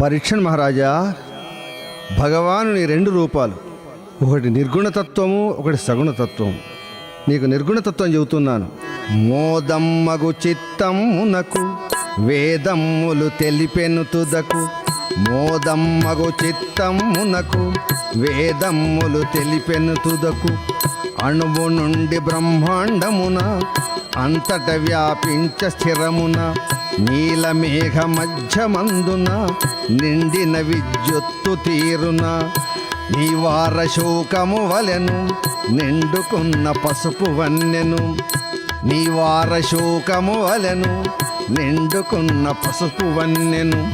పరీక్షణ్ మహారాజా భగవానుని రెండు రూపాలు. ఒకటి నిర్గుణతత్వము ఒకటి సగుణతత్వము. నీకు నిర్గుణతత్వం చెబుతున్నాను. మోదమ్మగు చిత్తమునకు వేదమ్ములు తెలిపెను తుదకు. మోదమ్మగు చిత్తమునకు వేదమ్ములు తెలిపెను తుదకు. అణువు నుండి బ్రహ్మాండమున అంతట వ్యాపించ స్థిరమున నీలమేఘ మధ్యమందున నిండిన విద్యుత్తు తీరున నీవార శోకము వలెను నిండుకున్న పసుపు వన్నెను. నీవార శోకము వలెను నిండుకున్న పసుపు వన్నెను.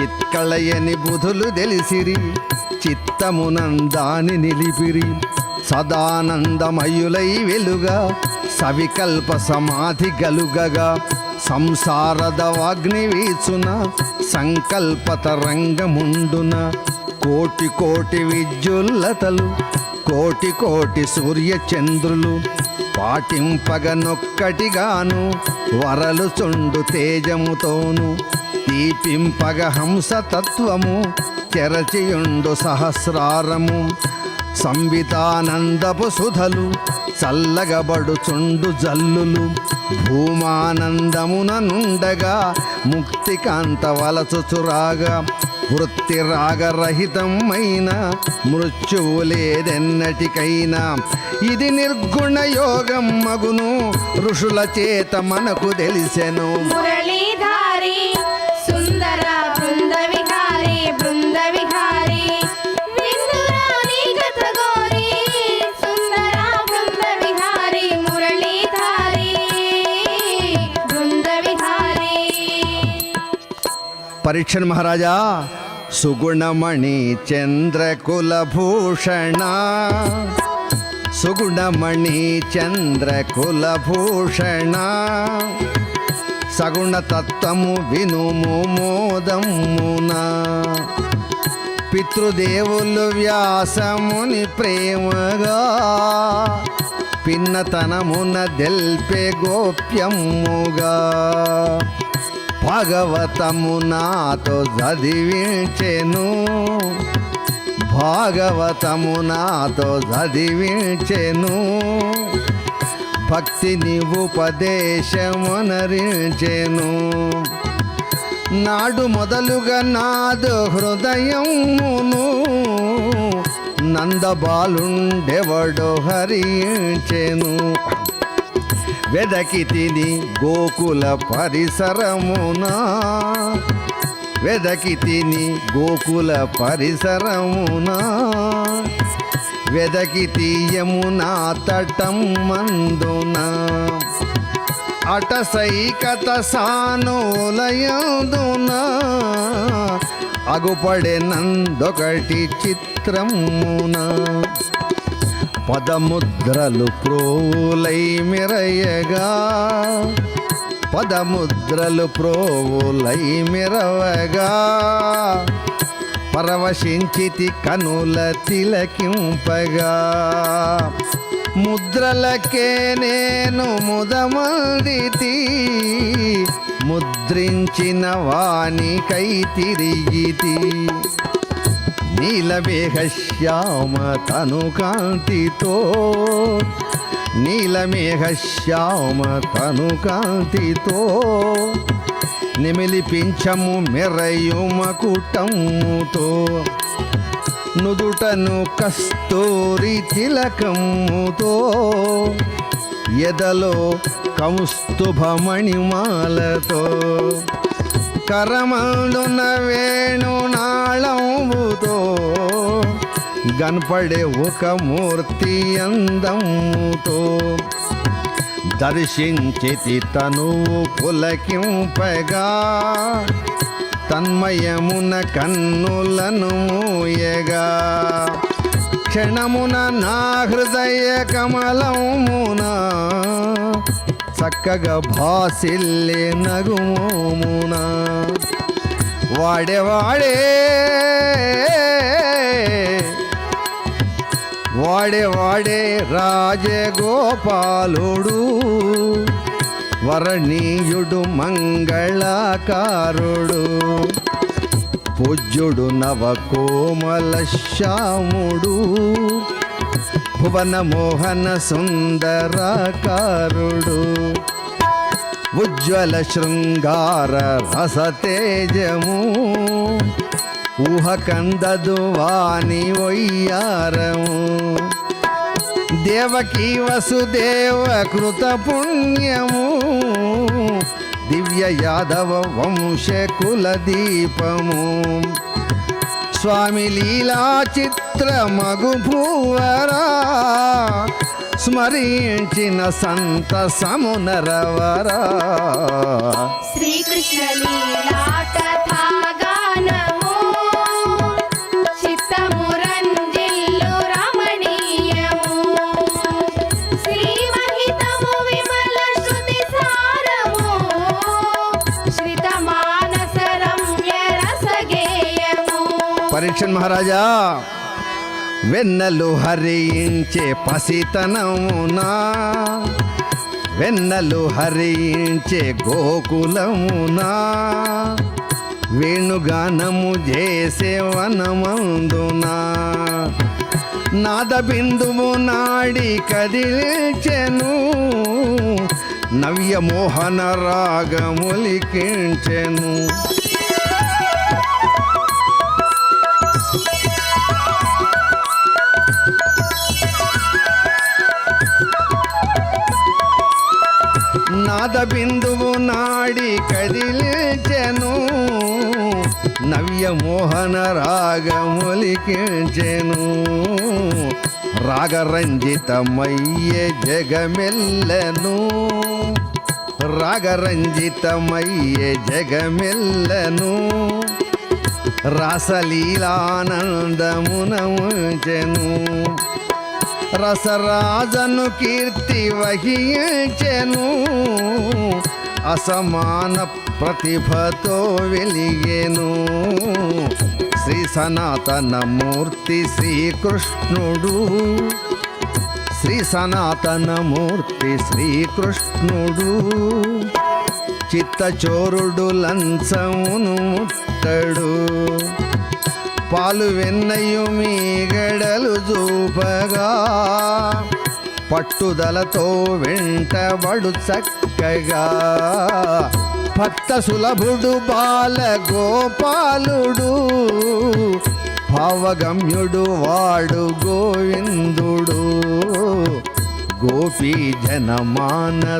చిత్కళయని బుధులు తెలిసిరి చిత్తమునందాని నిలిపిరి. సదానందమయులై వెలుగా సవికల్ప సమాధి గలుగగా సంసారదవాగ్ని వీచున సంకల్పత రంగముండున కోటి కోటి విద్యుల్లతలు కోటి కోటి సూర్యచంద్రులు పాటింపగనొక్కటిగాను వరలు చుండు తేజముతోను దీపింపగ హంసతత్వము చెరచియుండు సహస్రారము సంవితానందపు సుధలు చల్లగబడుచుండు జల్లులు. భూమానందమున నుండగా ముక్తికాంత వలచుచురాగా. వృత్తి రాగరహితమైన మృత్యువు లేదెన్నటికైనా. ఇది నిర్గుణ యోగం మగును ఋషుల చేత మనకు తెలిసెను. పరీక్షణ్ మహారాజా సుగుణమణి చంద్రకులభూషణ. సుగుణమణి చంద్రకులభూషణ. సగుణతత్వము వినుము మోదమున. పితృదేవులు వ్యాసముని ప్రేమగా. పిన్నతనమున దెల్పే గోప్యముగా. భాగవతము నాతో చదివించెను. భాగవతము నాతో చదివించెను. భక్తిని ఉపదేశమునరించెను. నాడు మొదలుగా నాదు హృదయమును నందబాలుండెవడో హరించెను. వెదకి తిని గోకుల పరిసరమున. వెదకి తిని గోకుల పరిసరమున. వెదకి తీయమునా తటం మందున. అటసైకత సానోలయందున. అగుపడే నందొకటి చిత్రమున. పదముద్రలు ప్రోవులై మిరయగా. పదముద్రలు ప్రోవులై మిరవగా. పరవశించితి కనుల తిలకింపగా. ముద్రలకే నేను ముదమందితి ముద్రించిన వాణికై తిరిగితి. నీలమేఘ శ్యామ తను కాంతితో నీలమేఘ శ్యామ తను కాంతితో నిమిలిపించము మెరయుమ కుటముతో. నుదుటను కస్తూరి తిలకముతో. ఎదలో కౌస్తుభమణిమాలతో. కరమందున వేణు నాళంబుతో గనపడే ఒక మూర్తి అందముతో దర్శించితి తనువు పులకింపగా తన్మయమున కన్నులను మూయగా. క్షణమున నా హృదయ కమలమునా చక్కగా భాసిల్లే నగుమోమున. వాడే వాడే. వాడే వాడే రాజగోపాలుడు. వరణీయుడు మంగళకారుడు. పూజ్యుడు నవ కోమల శ్యాముడు భువన మోహన సుందరకారుడు. ఉజ్వల శృంగార రస తేజము ఊహ కందదు వాణి ఒయ్యారము. దేవకీ వసుదేవ కృత పుణ్యము. దివ్య యాదవ వంశ కుల దీపము. స్వామి లీలా చిత్ర మగు భూవరా స్మరించిన సంత సమునరవరా. శ్రీకృష్ణ లీలా పరీక్షన్ మహారాజా. వెన్నెలు హరించే పసితనమునా. వెన్నెలు హరించే గోకులమునా. వేణుగానము చేసే వనమందునా. నాద బిందువు నాడి కదిలించెను. నవ్య మోహన రాగములికించెను. నాద బిందువు నాడి కదిలించెను. నవ్య మోహన రాగములికించెను. రాగరంజితమయ్యే జగమెల్లను. రాగరంజితమయ్యే జగమెల్లను. రాసలీలానందమునముచెను రసరాజను కీర్తి వహించెను. అసమాన ప్రతిభతో వెలిగెను. శ్రీ సనాతన మూర్తి శ్రీకృష్ణుడు. శ్రీ సనాతన మూర్తి శ్రీకృష్ణుడు. చిత్తచోరుడు లంచమును ముట్టడు. పాలు వెన్నయు మీ గడలు చూపగా. పట్టుదలతో వెంటబడు చక్కగా. భక్త సులభుడు బాల గోపాలుడు భావగమ్యుడు వాడు గోవిందుడు. గోపీ జనమానసోల్లాసుడు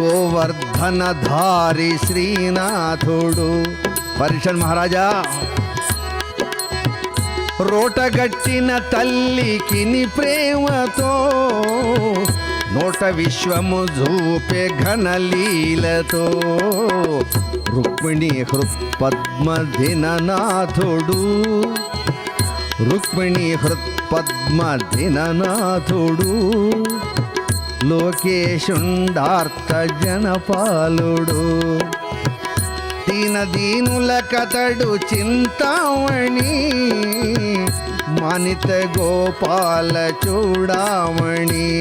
గోవర్ధనధారి శ్రీనాథుడు. పరిషన్ మహారాజా. రోటగట్టిన తల్లికిని ప్రేమతో నోట విశ్వము చూపే ఘనలీలతో రుక్మిణి హృత్పద్మధిననాథుడు రుక్మిణి హృత్పద్మధిననాథుడు లోకేశుండార్త జనపాలుడు దీనుల కథడు చింతామణి మనిత గోపాల చూడామణి.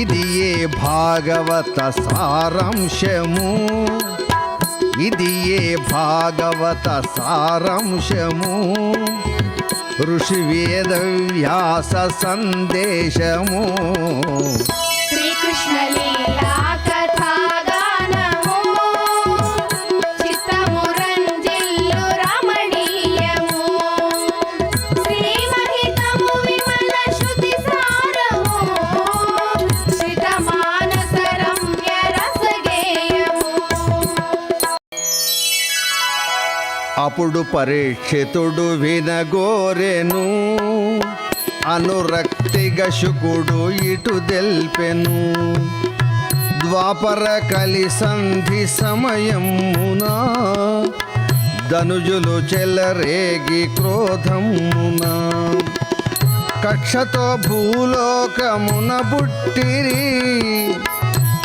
ఇది ఏ భాగవత సారాంశము? ఇది ఏ భాగవత సారాంశము? ఋషి వేద వ్యాస సందేశము. శ్రీకృష్ణ లీలా అప్పుడు పరీక్షితుడు వినగోరెను అనురక్తిగ శుకుడు ఇటు దెల్పెను. ద్వాపర కలి సంధి సమయమునా ధనుజులు చెల్లరేగి క్రోధమున. కక్షతో భూలోకమున బుట్టిరి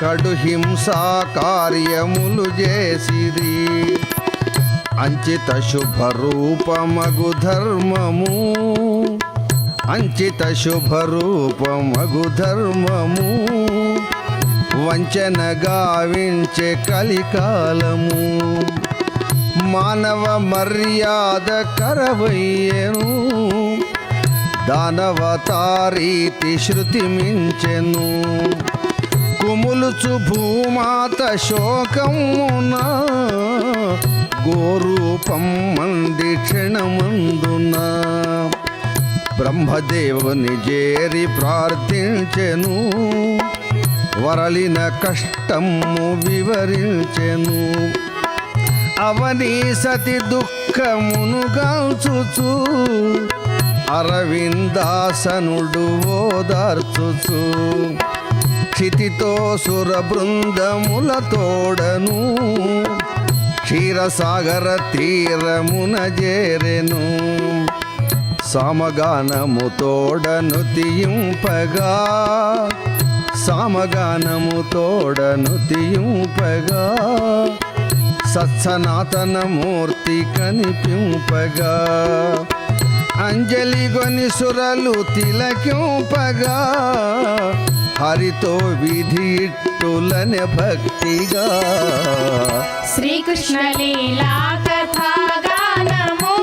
కడు హింసా కార్యములు చేసిరి. అంచిత శుభ రూపమగు ధర్మము. అంచిత శుభ రూపమగు ధర్మము. వంచన గావించే కలికాలము. మానవ మర్యాద కరవయ్యను. దానవతారీతి శృతి మించెను. కుములుచు భూమాత శోకమునా గోరూపం మంది క్షణమందున. బ్రహ్మదేవుని చేరి ప్రార్థించెను. వరలిన కష్టము వివరించెను. అవని సతి దుఃఖమును గాల్చుచు. అరవిందాసనుడు ఓదార్చుచు. క్షితితో సుర బృందముల తోడను. క్షీరసాగర తీరమున చేరెను. సామగానము తోడను తీయింపగా. సామగానము తోడను తీయింపగా. సత్సనాతన మూర్తి కనిపింపగా. అంజలి గొని సురలు తిలకింపగా. హరితో విధి ఇట్టులనే భక్తిగా. శ్రీకృష్ణ లీలా కథా గానము.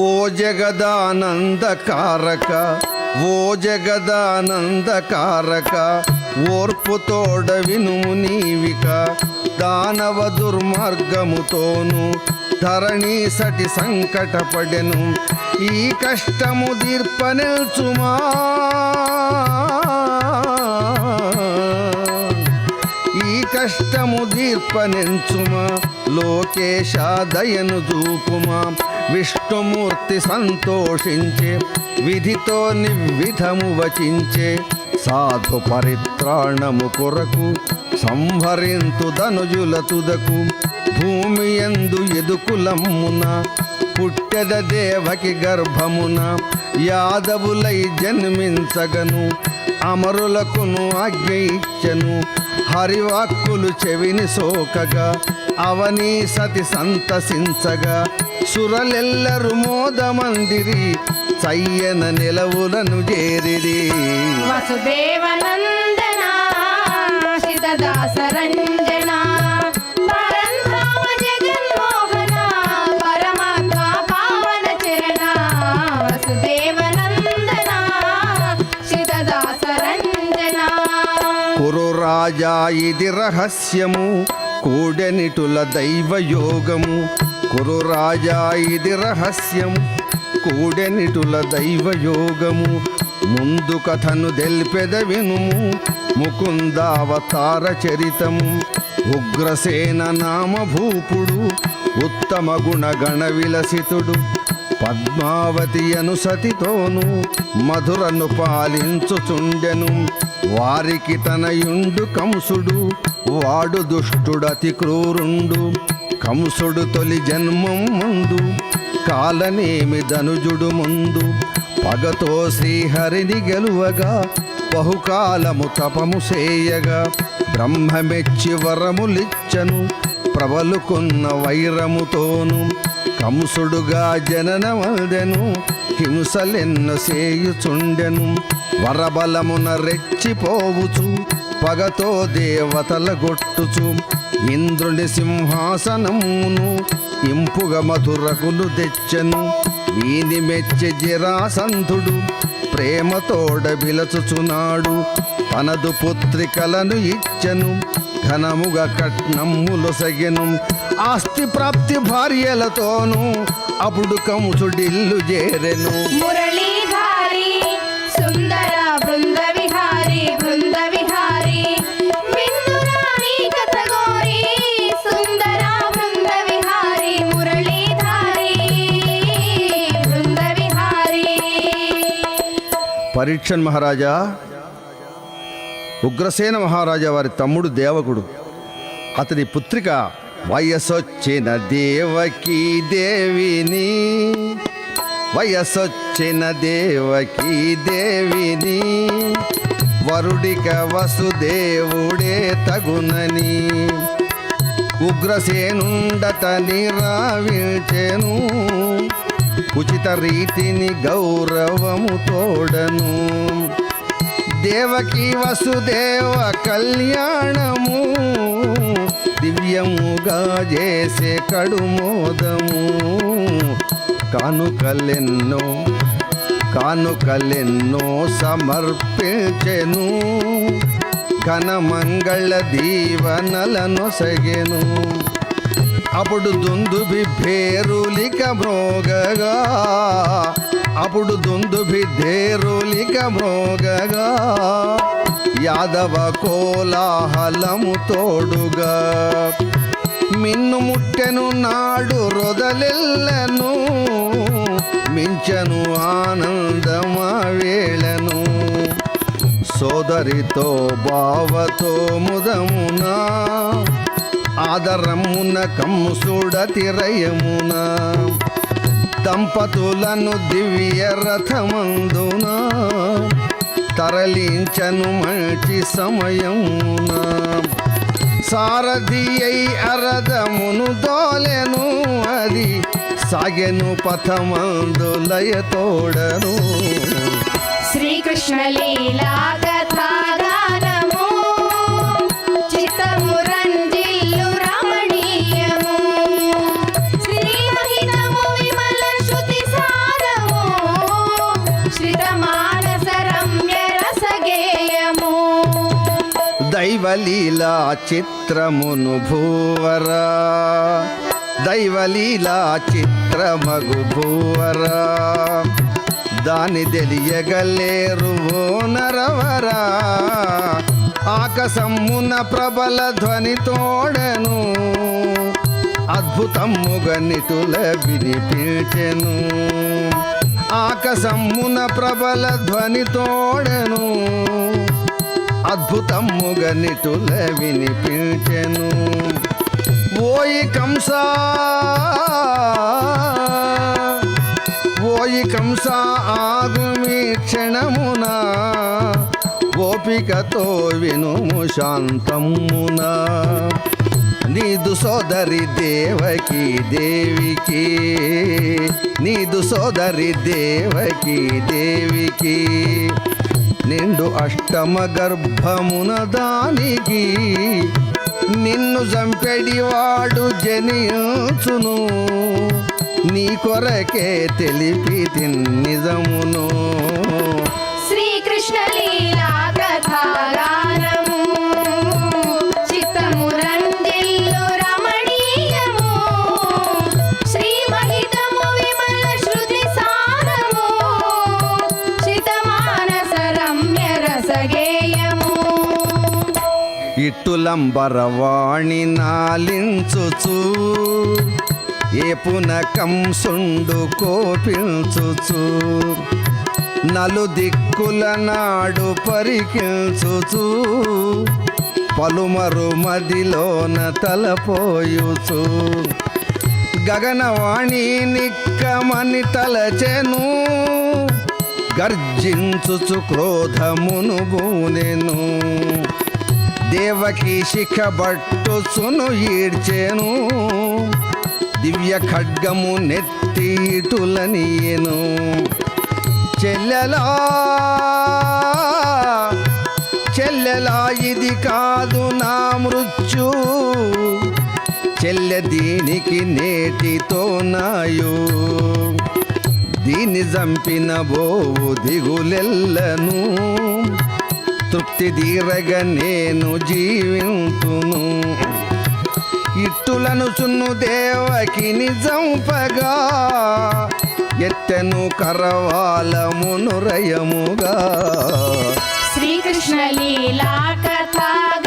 ఓ జగదానందకారక ఓ జగదానందకారక ఓర్పు తోడ వినుము నీవిక. దానవ దుర్మార్గముతోను ధరణి సటి సంకటపడెను. ఈ కష్టము దీర్పనెల్చుమా? ఈ కష్టము దీర్పనెంచుమా? లోకేశ దయను చూపుమా విష్ణుమూర్తి సంతోషించే విధితో నివిధము వచించే సాధు పరిత్రాణము కొరకు సంహరింతు ధనుజుల తుదకు భూమి ఎందు ఎదుకులమ్మున పుట్టెద దేవకి గర్భమున యాదవులై జన్మించగను అమరులకును ఆజ్ఞ ఇచ్చెను హరివాక్కులు చెవిని సోకగా అవని సతి సంతసించగా సురలెల్లరు మోదమందిరి చయ్యన నిలవులను చేరిరి వసుదేవనందన కురు రాజా ఇది రహస్యము. కూడెనిటుల దైవ యోగము కురు రాజా ఇది రహస్యం కూడెనిటుల దైవ యోగము ముందు కథను దెల్పెద వినుము. ముకుందావతార చరితము. ఉగ్రసేన నామ భూపుడు ఉత్తమ గుణగణ విలసితుడు. పద్మావతి అనుసతితోను. మధురను పాలించుచుండెను. వారికి తనయుండు కంసుడు వాడు దుష్టుడతి క్రూరుండు. కంసుడు తొలి జన్మం ముందు కాలనేమి ధనుజుడు ముందు. పగతో శ్రీహరిని గెలువగా బహుకాలము తపము సేయగా. బ్రహ్మమెచ్చి వరములిచ్చను ప్రబలుకున్న వైరముతోను. కంసుడుగా జననమదెను హింసలెన్న సేయుచుండెను వరబలమున రెచ్చిపోవుచు పగతో దేవతల గొట్టుచు. ఇంద్రుని సింహాసనమును ఇంపుగ మధురకులు తెచ్చెను. వీని మెచ్చి జిరాసంధుడు ప్రేమతోడ బిలచుచున్నాడు తనదు పుత్రికలను ఇచ్చెను. ఘనముగా కట్నమ్ములొసగెను ఆస్తి ప్రాప్తి భార్యలతోనూ అప్పుడు కంసుడిల్లు చేరెను. పరీక్షన్ మహారాజా ఉగ్రసేన మహారాజా వారి తమ్ముడు దేవకుడు. అతని పుత్రిక వయసొచ్చిన దేవకీ దేవిని వయసొచ్చిన దేవకీ దేవిని వరుడిక వసుదేవుడే తగునని ఉగ్రసేనుండతని నిరావించెను ఉచిత రీతిని గౌరవము తోడను. దేవకి వసుదేవ కళ్యాణము దివ్యముగా చేసే కడుమోదము. కానుకలెన్నో కానుకలెన్నో సమర్పించెను. ఘనమంగళ దీవనలనొసగెను అప్పుడు దుందుభి భేరులిక మ్రోగగా అప్పుడు దుందుభి ధేరులిక మ్రోగగా యాదవ కోలాహలము తోడుగా. మిన్ను ముట్టెను నాడు రొదలెల్లను మించను ఆనందమా వేళను. సోదరితో బావతో ముదమునా. ఆదరమున కంసుడ తిరయమున దంపతులను దివ్య రథమందున తరలించను మంచి సమయమున. సారథి అయి అరదమును దోలెను అది సాగెను పథమందు లయతోడను శ్రీకృష్ణ లీలా దైవలీలా చిత్రమును భూవరా. దైవలీలా చిత్రమగు భూవరా. దాని తెలియగలేరు నరవరా. ఆకసమ్మున ప్రబల ధ్వని తోడను. అద్భుతముగ నిటుల వినిపించెను. ఆకసమ్మున ప్రబల ధ్వని తోడను. అద్భుతముగా నిటుల వినిపించెను. ఓయి కంసా ఓయి కంస ఆగుమి క్షణమున. ఓపికతో వినుము శాంతమున. నీదు సోదరి దేవకి దేవికి. నీదు సోదరి దేవకి దేవికి. నిండు అష్టమ గర్భమున దానికి నిన్ను చంపెడివాడు జనించును. నీ కొరకే తెలిపి నిజమును. ఇట్టులంబరవాణి నాలించుచు ఏపున కంసుండు కోపించుచు నలు దిక్కుల నాడు పరికించుచు పలుమరు మదిలోన తలపోయుచు. గగనవాణి నిక్కమని తలచెను గర్జించుచు క్రోధమును బూనెను. దేవకి శిఖబట్టు సును ఈడ్చేను. దివ్య ఖడ్గము నెత్తిటులనియెను చెల్లెలా చెల్లెలా ఇది కాదు నా మృత్యు. చెల్లె దీనికి నేటితో నాయు. దీన్ని చంపిన బోవు దిగులెల్లను. తృప్తి తీరగ నేను జీవింతును. ఇట్టులను సున్ను దేవకి నిజంపగా ఎత్తెను కరవాలమును రయముగా. శ్రీకృష్ణ లీలా కథాగానము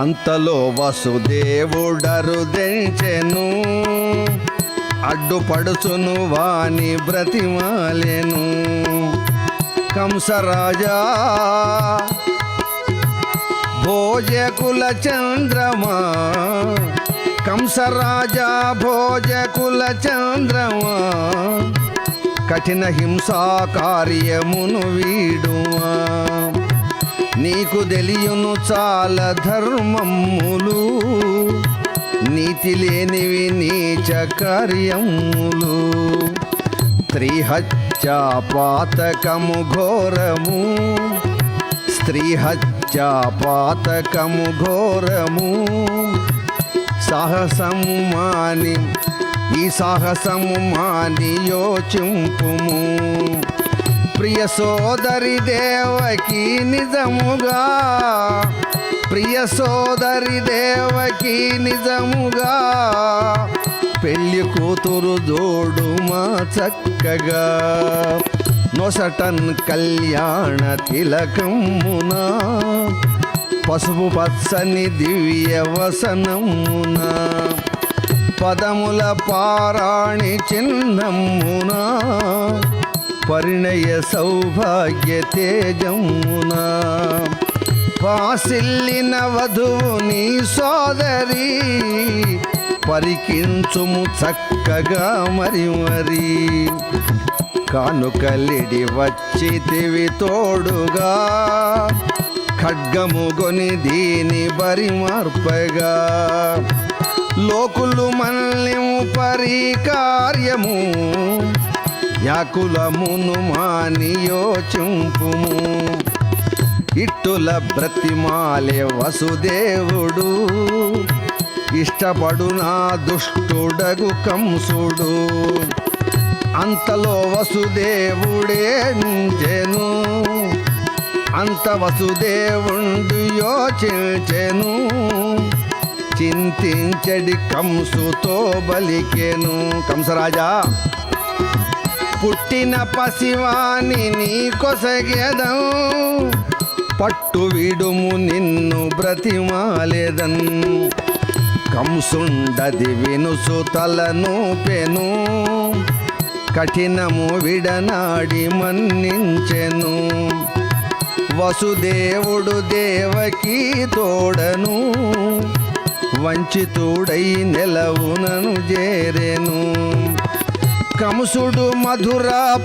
అంతలో వసుదేవుడరుదెంచెను అడ్డుపడుచును వాని బ్రతిమాలెను. కంసరాజా భోజకుల చంద్రమా కంసరాజా భోజకుల చంద్రమా కఠిన హింసా కార్యమును వీడుమా. నీకు తెలియను చాల ధర్మములు నీతి లేనివి నీచ కార్యములు. స్త్రీహత్య పాతకము ఘోరము స్త్రీహత్య పాతకము ఘోరము. సాహసము మాని ఈ సాహసము మాని యోచింపుము. ప్రియ సోదరి దేవకి నిజముగా ప్రియ సోదరి దేవకి నిజముగా పెళ్ళి కూతురు జోడుమా చక్కగా. నొసటన్ కళ్యాణ తిలకమ్మునా పసుపు పచ్చని దివ్య వసనమునా పదముల పారాణి చిహ్నమునా పరిణయ సౌభాగ్య తేజమునా. పాసిల్లిన వధువుని సోదరి పరికించుము చక్కగా మరి మరి కానుకలిడి వచ్చితివి తోడుగా ఖడ్గము కొని దీని బరి మార్పగా లోకులు మల్లిము పరి కార్యము యాకులమును మాని యోచింపుము ఇట్టుల బ్రతిమాలే వసుదేవుడు. ఇష్టపడు నా దుష్టుడగు కంసుడు. అంతలో వసుదేవుడే నుంచెను. అంత వసుదేవుండు యోచించెను. చింతించడి కంసుతో బలికెను. కంసరాజా పుట్టిన పసివాణి నీ కొసగెదం. పట్టు విడుము నిన్ను బ్రతిమాలేదన్ కంసుండది వినుసు తలను పెను కఠినము విడనాడి మన్నించెను. వసుదేవుడు దేవకి తోడను. వంచితుడై నెలవునను చేరెను కంసుడు మధురాపురములోనను.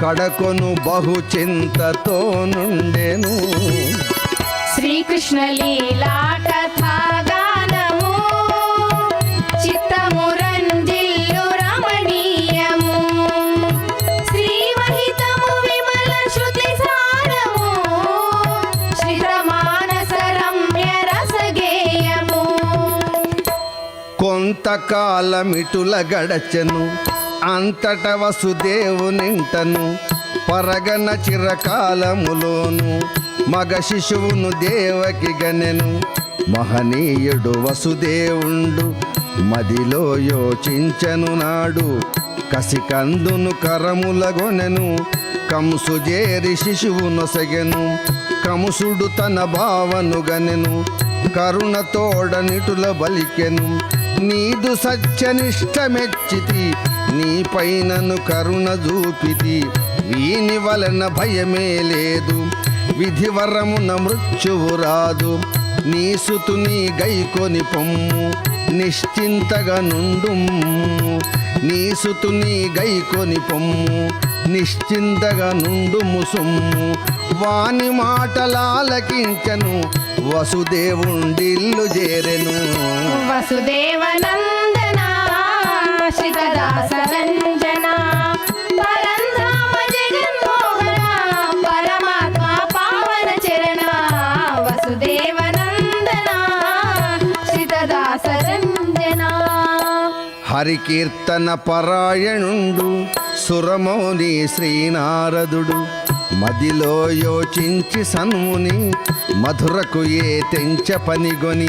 కడకొను బహు చింతతో నుండెను. శ్రీకృష్ణ లీలా కొంతకాలమిటుల గడచెను అంతట వసుదేవునింటను పరగన చిరకాలములోను మగ శిశువును దేవకి గనెను మహనీయుడు వసుదేవుండు మదిలో యోచించను నాడు. కసికందును కరములగొనెను కంసు జేరి శిశువు నొసగెను. కంసుడు తన భావను గనెను కరుణతోడనిటుల బలికెను. నీదు సత్యనిష్టమెచ్చితి నీ పైనను కరుణ చూపితి వీని వలన భయమే లేదు విధివరమున మృత్యువు రాదు. నీ సుతుని గైకొని పొమ్ము నిశ్చింతగా నుండుము. నీ సుతుని గైకొని పొమ్ము నిశ్చింతగా నుండుము సొమ్ము. వాని మాటలాలకించను వసుదేవుండిల్లు చేరెను. వసుదేవనందన శ్రీదాస రంజన పరంధామ జగన్మోహన పరమాత్మ పావన చరణ. వసుదేవనందన శ్రీదాస రంజన హరికీర్తన పరాయణుండు సురమౌని శ్రీనారదుడు. మదిలో యోచించి సన్ముని మధురకు ఏ తెంచ పనిగొని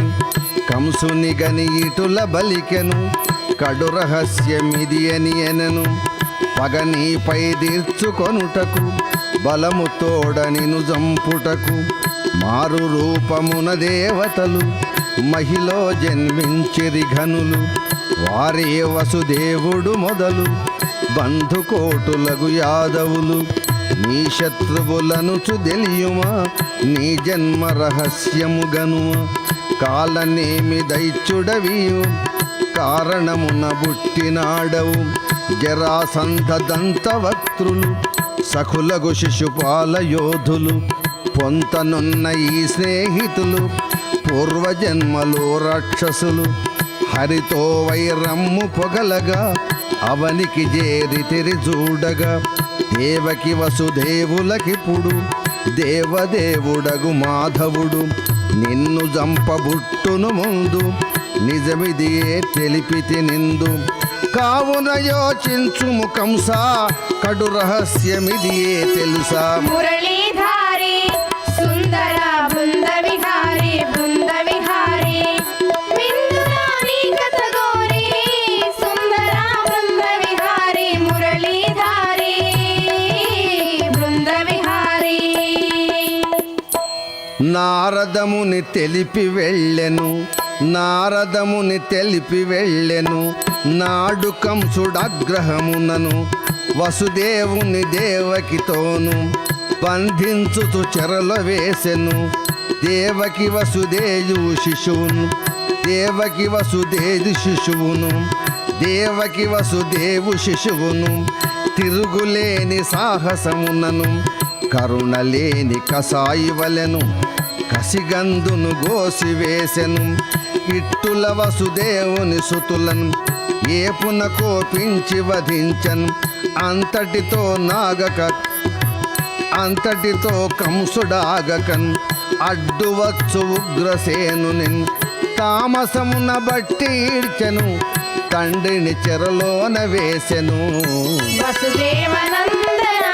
కంసుని గని ఇటుల బలికెను. కడు రహస్యమిది అని ఎనను. పగనీపై తీర్చుకొనుటకు బలము తోడనిను జంపుటకు మారు రూపమున దేవతలు మహిలో జన్మించిరి ఘనులు. వారే వసుదేవుడు మొదలు బంధుకోటులగు యాదవులు. నీ శత్రువులను తెలియుమా? నీ జన్మ రహస్యము గను కాలనేమి దైత్యుడవియు? కారణమున బుట్టినాడవు జరాసంధ దంతవక్త్రులు సఖులగు శిశుపాల యోధులు పొంతనున్న ఈ స్నేహితులు పూర్వజన్మలో రాక్షసులు హరితో వైరమ్ము పొగలగా అవనికి చేరితిరి చూడగా దేవకి వసుదేవులకిప్పుడు దేవదేవుడగు మాధవుడు నిన్ను జంపబుట్టును ముందు నిజమిదియే తెలిపితి నిందు. కావున యోచించుము కంసా కడు రహస్యమిదియే తెలుసా? మురళీ నారదముని తెలిపి వెళ్ళెను నారదముని తెలిపి వెళ్ళెను నాడు కంసుడగ్రహమునను వసుదేవుని దేవకితోను బంధించుతు చెరల వేసెను. దేవకి వసుదేయు శిశువును దేవకి వసుదేవి శిశువును దేవకి వసుదేవు శిశువును తిరుగులేని సాహసమునను కరుణలేని కసాయి వలెను కసిగందును గోసివేసెను. ఇట్టుల వసుదేవుని సుతులను ఏపున కోపించి వధించను. అంతటితో నాగక అంతటితో కంసుడాగకన్. అడ్డువచ్చు ఉగ్రసేను తామసమున బట్టి ఈడ్చెను. తండ్రిని చెరలోన వేసెను. వసుదేవనందన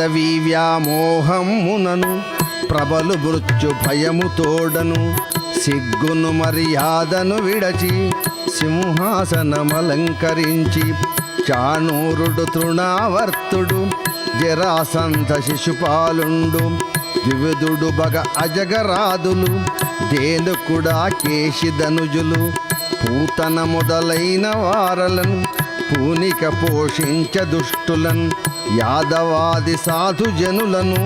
పదవీ వ్యామోహమునను ప్రబలు మృత్యు భయము తోడను సిగ్గును మర్యాదను విడచి సింహాసనమలంకరించి చాణూరుడు తృణావర్తుడు జరాసంత శిశుపాలుండు వివిధుడు బగ అజగరాదులు దేనుకుడా కేశిధనుజులు పూతన మొదలైన వారలను పూనిక పోషించ దుష్టులను యాదవాది సాధుజనులను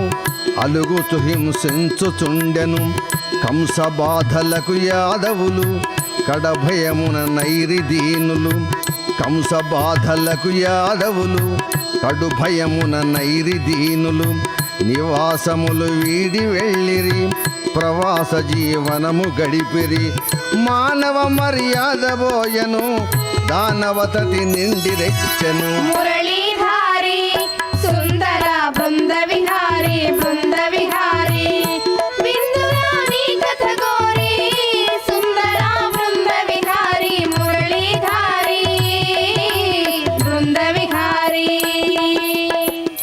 అలుగుతు హింసించుచుండెను. కంస బాధలకు యాదవులు కడభయమున నైరి దీనులు కంస బాధలకు యాదవులు కడు భయమున నైరి దీనులు నివాసములు వీడి వెళ్ళిరి ప్రవాస జీవనము గడిపిరి. మానవ మర్యాద బోయను దానవతతి నిండి రెచ్చను. మురళీ